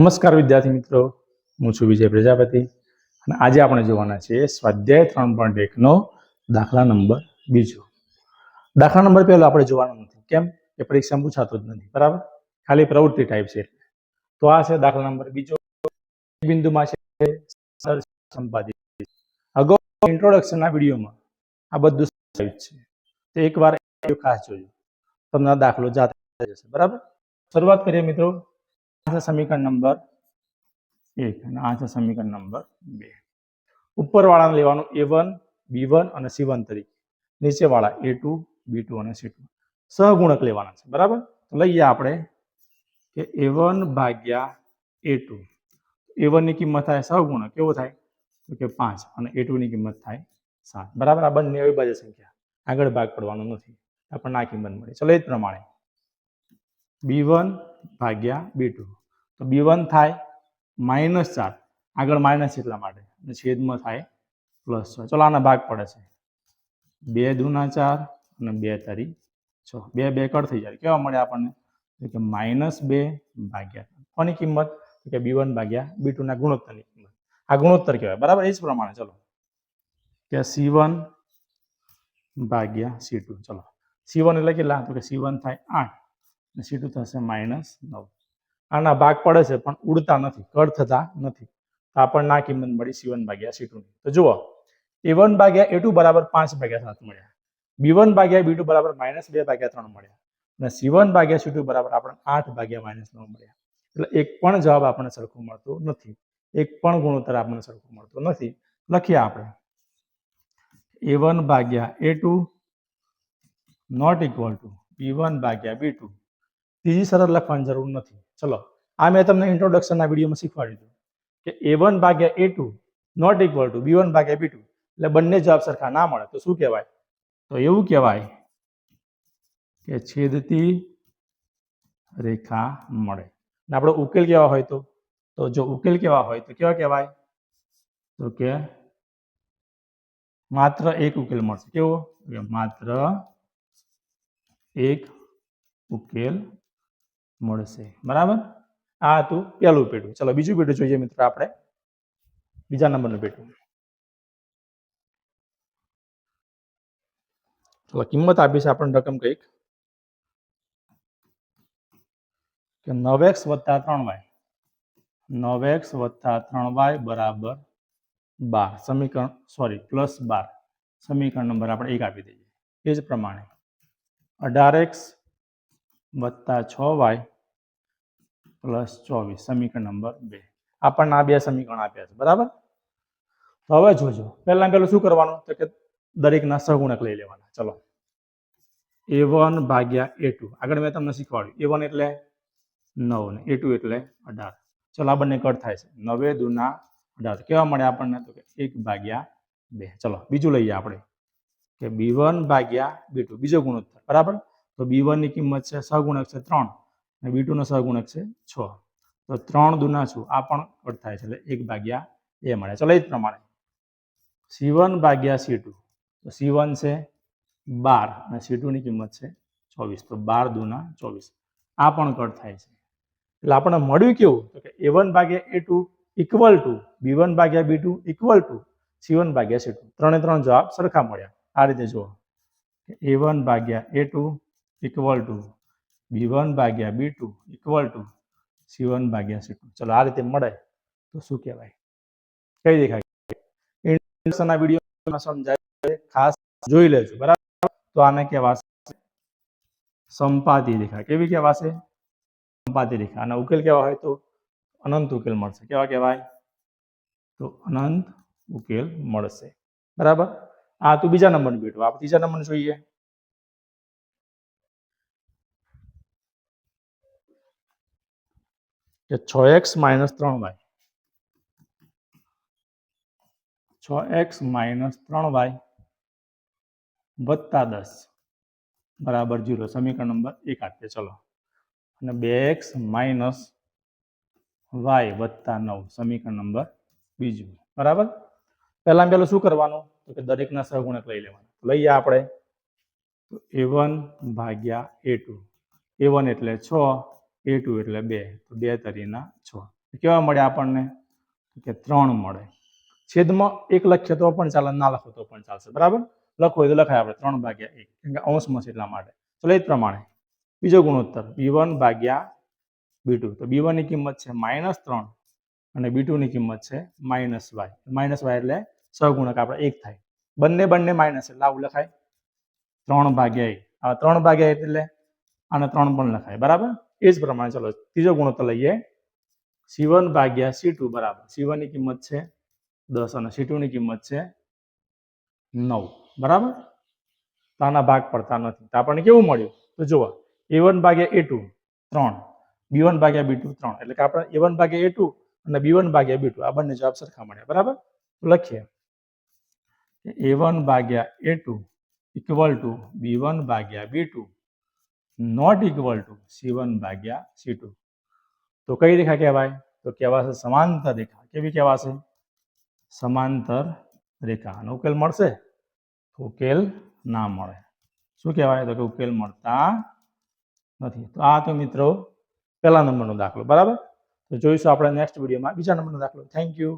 નમસ્કાર વિદ્યાર્થી મિત્રો. હું છું વિજય પ્રજાપતિ અને આજે આપણે જોવાના છે સ્વાધ્યાય ત્રણ પોઈન્ટ એકનો દાખલા નંબર બીજો. દાખલા નંબર પહેલો આપણે જોવાનો નથી. કેમ? કે પરીક્ષામાં પૂછાતો જ નથી. બરાબર? ખાલી પ્રવૃત્તિ ટાઈપ છે. તો આ છે દાખલા નંબર બીજો. બિંદુમાં છે સંપાદિત. અગાઉ ઇન્ટ્રોડક્શનના વિડીયોમાં આ બધું છે. તો એકવાર ખાસ જોજો. તમને દાખલો જાતે જશે બરાબર? શરૂઆત કરીએ મિત્રો. છે સમીકરણ નંબર એક અને આ છે સમીકરણ નંબર બે ઉપરવાળાને લેવાનું એ વન બી વન અને સી વન તરીકે નીચેવાળા એ ટુ બી ટુ અને સી ટુ સહગુણક લેવાના છે બરાબર તો લઈએ આપણે કે એ વન ભાગ્યા એ ટુ એ વનની કિંમત થાય સહગુણક કેવો થાય તો કે પાંચ અને એ ટુની કિંમત થાય સાત બરાબર આ બંને અવિભાજ્ય સંખ્યા આગળ ભાગ પડવાનો નથી। આપણને આ કિંમત મળી ચલો એ જ પ્રમાણે બી વન ભાગ્યા બી ટુ તો બી વન થાય માઇનસ ચાર. આગળ માઇનસ એટલા માટે. અને છેદમાં થાય પ્લસ છ. ચલો આના ભાગ પડે છે. બે દૂના ચાર અને બે તારી છ. બે બે કટ થઈ જાય. કેવા મળે આપણને? કે માઇનસ બે ભાગ્યા. કોની કિંમત? કે બી વન ભાગ્યા બી ટુના ગુણોત્તરની કિંમત. આ ગુણોત્તર કહેવાય. બરાબર? એ જ પ્રમાણે ચલો. કે સી વન ભાગ્યા સી ટુ. ચલો. સી વન એટલે કેટલા? તો કે સી વન થાય આઠ. અને સી ટુ થશે માઇનસ નવ. આના ભાગ પડે છે, પણ ઉડતા નથી કટ થતા નથી. તો આપણને આ કિંમત મળી સી વન ભાગ્યા સી ટુની તો જુઓ એ વન ભાગ્યા એ ટુ બરાબર પાંચ ભાગ્યા સાત મળ્યા. બી વન ભાગ્યા બી ટુ બરાબર માઇનસ બે ભાગ્યા ત્રણ મળ્યા. અને સી વન ભાગ્યા સી ટુ બરાબર આપણને આઠ ભાગ્યા માઇનસ નવ મળ્યા. એટલે એક પણ જવાબ આપણને સરખું મળતો નથી. એક પણ ગુણોત્તર આપણને સરખું મળતો નથી. લખીએ આપણે. એ વન ભાગ્યા A two not equal to B one ભાગ્યા બી ટુ ત્રીજી શરત લખવાની જરૂર નથી. ચલો, આ મેં તમને ઇન્ટ્રોડક્શનના વિડીયોમાં શીખવાડ્યું દીધું કે એ વન ભાગ્યા A two not equal to B one ભાગ્યા બી ટુ એટલે બંને જવાબ સરખા ના મળે. તો શું કહેવાય? તો એવું કહેવાય કે છેદતી રેખા મળે. અને આપણો ઉકેલ કેવા હોય તો? તો જો ઉકેલ કેવા હોય તો કેવા કહેવાય? તો કે માત્ર એક ઉકેલ મળશે. કેવો? માત્ર એક ઉકેલ મળશે. બરાબર? આ હતું પહેલું પેઢું. ચલો, બીજું પેઢું જોઈએ મિત્રો આપણે. બીજા નંબરનું પેઢું. ચલો, કિંમત આપી છે આપણને રકમ કંઈક. કે નવ એક્સ વત્તા ત્રણ વાય. નવ એક્સ વત્તા ત્રણ વાય બરાબર બાર. સમીકરણ, સોરી, પ્લસ બાર. સમીકરણ નંબર આપણે એક આપી દઈએ. એ જ પ્રમાણે. અઢાર એક્સ વત્તા છ વાય પ્લસ ચોવીસ, સમીકરણ નંબર બે. આપણને આ બે સમીકરણ આપ્યા છે, બરાબર? તો હવે જોજો. પહેલા પહેલું શું કરવાનું? તો કે દરેકના સહગુણક લઈ લેવાના. ચલો. એ વન ભાગ્યા એ ટુ આગળ મેં તમને શીખવાડ્યું. એ વન એટલે નવ ને એ ટુ એટલે અઢાર. ચલો, આ બંને કટ થાય છે. નવે દુના અઢાર. કેવા મળે આપણને? તો કે એક ભાગ્યા બે. ચલો, બીજું લઈએ આપણે. કે બી વન ભાગ્યા બી ટુ બીજો ગુણોત્તર. બરાબર? તો બી વનની કિંમત છે, સહગુણક છે ત્રણ. અને બી ટુનો સહગુણક છે છ. તો ત્રણ દુના છું, આ પણ કટ થાય છે, એટલે એક ભાગ્યા એ મળે. ચલો એ જ પ્રમાણે. સી વન ભાગ્યા સી ટુ તો સી વન છે બાર અને સી ટુની કિંમત છે ચોવીસ. તો બાર દુના ચોવીસ. આ પણ કટ થાય છે. એટલે આપણને મળ્યું કેવું? તો કે એ વન ભાગ્યા A two equal to B one ભાગ્યા B two equal to C one ભાગ્યા સી ટુ ત્રણે ત્રણ જવાબ સરખા મળ્યા. આ રીતે જુઓ. એ વન ભાગ્યા A two equal to B one ભાગ્યા B two equal to C one ભાગ્યા સી ટુ. ચલો આ રીતે મળે તો શું કહેવાય? કઈ દેખાય? ઇન્ડક્શનના વિડીયોમાં સમજાય ખાસ જોઈ લેજો, બરાબર? તો આને કહેવાશે સંપાતી રેખા. કેવી કહેવાશે? સંપાતી રેખા. અને ઉકેલ કેવા હોય તો અનંત ઉકેલ મળશે. કેવા કહેવાય? તો અનંત ઉકેલ મળશે. બરાબર? આ તો બીજા નંબરનું બેટું આપણે ત્રીજા નંબરનું જોઈએ. કે છ એક્સ માઇનસ ત્રણ વાય. છ એક્સ માઇનસ ત્રણ વાય વત્તા દસ. બરાબર જીરો, સમીકરણ નંબર એક આપીએ, ચલો. અને બે એક્સ માઇનસ વાય વત્તા નવ, સમીકરણ નંબર બીજું. બરાબર? પહેલાં પહેલું શું કરવાનું? તો કે દરેકના સહગુણક લઈ લેવાના. લઈએ આપણે. એ વન ભાગ્યા એ ટુ. એ વન એટલે છ. એ ટુ એટલે બે. તો બે તરીના છ. કેવા મળે આપણને? કે ત્રણ મળે. છેદમાં એક લખીએ તો પણ ચાલે, ના લખો તો પણ ચાલશે. બરાબર? લખો તો લખાય આપણે. ત્રણ ભાગ્યા એક. કેમ કે અંશમાં છે એટલા માટે. ચલો એ પ્રમાણે. બીજો ગુણોત્તર. બી વન ભાગ્યા બી ટુ તો બી વનની કિંમત છે માઇનસ ત્રણ. અને બી ટુની કિંમત છે માઇનસ વાય માઇનસ વાય એટલે સહગુણક આપણે એક થાય. બંને બંને માઇનસ એટલે આવું લખાય. ત્રણ ભાગ્યા એક. આ ત્રણ ભાગ્યા એટલે આને ત્રણ પણ લખાય. બરાબર? એ જ પ્રમાણે ચલો ત્રીજો ગુણોત્તર લઈએ. સી વન ભાગ્યા સી ટુ બરાબર. સી વનની કિંમત છે દસ અને સી ટુની કિંમત છે નવ. બરાબર? તો આના ભાગ પડતા નથી. તો આપણને કેવું મળ્યું? તો જુઓ એ વન ભાગ્યા એ ટુ ત્રણ. બી વન ભાગ્યા બી ટુ ત્રણ. એટલે કે આપણે એ વન ભાગ્યા એ ટુ અને બી વન ભાગ્યા બી ટુ આ બંને જવાબ સરખા મળ્યા. બરાબર? લખીએ. એ વન ભાગ્યા A two equal to B one ભાગ્યા B two not equal to C one ભાગ્યા સી ટુ તો કઈ રેખા કહેવાય? તો કહેવાશે સમાંતર રેખા. કેવી કહેવાશે? સમાંતર રેખા. આનો ઉકેલ મળશે? ઉકેલ ના મળે. શું કહેવાય? તો કે ઉકેલ મળતા નથી. તો આ તો મિત્રો પહેલા નંબરનો દાખલો. બરાબર? તો જોઈશું આપણે નેક્સ્ટ વિડીયોમાં બીજા નંબરનો દાખલો. Thank you